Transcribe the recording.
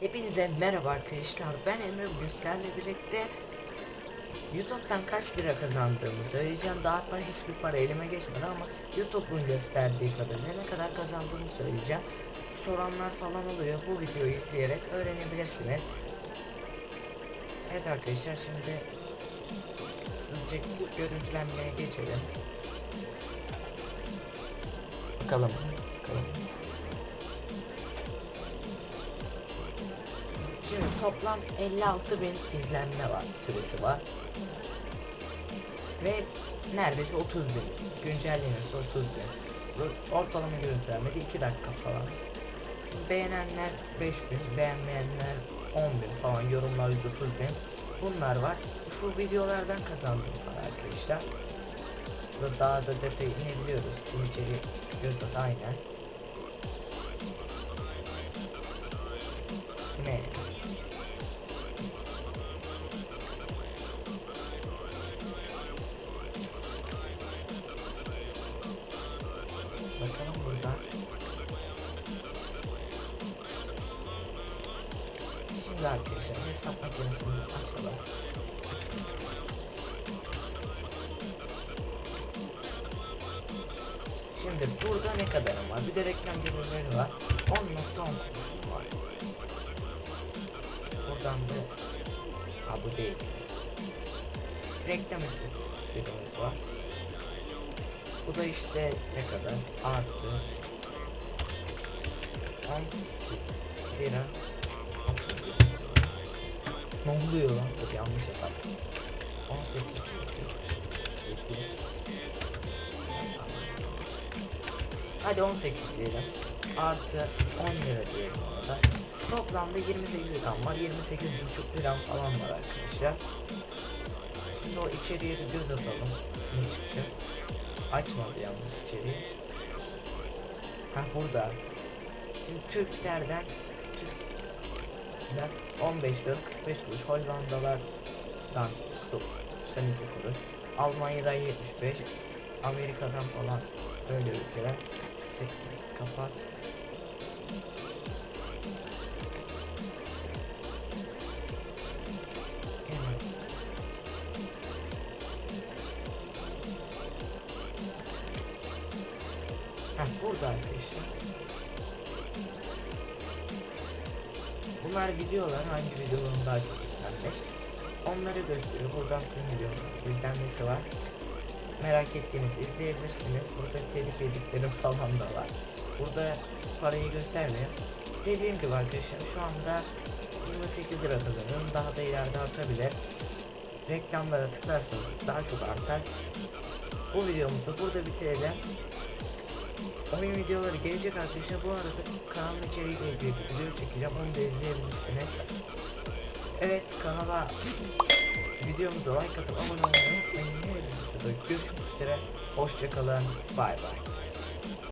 Hepinize merhaba arkadaşlar. Ben Emre bugün sizlerle birlikte YouTube'dan kaç lira kazandığımı söyleyeceğim. Daha ben hiçbir para elime geçmedi ama YouTube'un gösterdiği kadarıyla ne kadar kazandığımı söyleyeceğim. Soranlar falan oluyor. Bu videoyu izleyerek öğrenebilirsiniz. Evet arkadaşlar şimdi hızlıca görüntülenmeye geçelim. Bakalım. Bakalım. Şimdi toplam 56 bin izlenme var, süresi var. Ve neredeyse 30 bin. Güncellenirse 30 bin. Ortalama görüntülenmede 2 dakika falan. Beğenenler 5 bin, beğenmeyenler 10 bin falan, yorumlar 130 bin. Bunlar var. Şu videolardan kazandığım para arkadaşlar. Burada daha da detay inebiliyoruz. Bu içeri göz aynen. Bakalım burada. Şimdi arkadaşlar hesap makinesini açalım. Şimdi burada ne kadarım var? Bir de reklam gelirleri var. 10.10 kuruşum var. Buradan da ha bu değil. Reklam istatistiklerimiz var. Bu da işte ne kadar? Artı 18 lira. Ne oluyor lan? Dur yanlış hesap. 18 Hadi 18 diyelim. Artı 10 lira diyelim ona da. Toplamda 28 liram var. 28,5 liram falan var arkadaşlar. Şimdi o içeriye bir göz atalım. Ne çıkacak? Açmadı yalnız içeriği. Ha burada. Şimdi Türklerden Türkler 15 lira 45 kuruş. Hollandalardan 92 kuruş. Almanya'dan 75 Amerika'dan falan böyle ülkeler. Şu sekmeyi kapat Heh, burada arkadaşlar. Bunlar videolar hangi videoların daha çok izlenmiş. Onları gösteriyor. Buradan videoların izlenmesi var. Merak ettiğiniz izleyebilirsiniz. Burada telif yediklerim falan da var. Burada parayı göstermiyor. Dediğim gibi arkadaşlar şu anda 28 lira kazanıyorum. Daha da ileride artabilir. Reklamlara tıklarsanız daha çok artar. Bu videomuzu burada bitirelim. Oyun videoları gelecek arkadaşlar. Bu arada kanalın içeriğiyle ilgili bir video çekeceğim. Onu da izleyebilirsiniz. Evet kanala videomuza like atıp abone olmayı unutmayın. Görüşmek üzere. Hoşçakalın. Bay bay.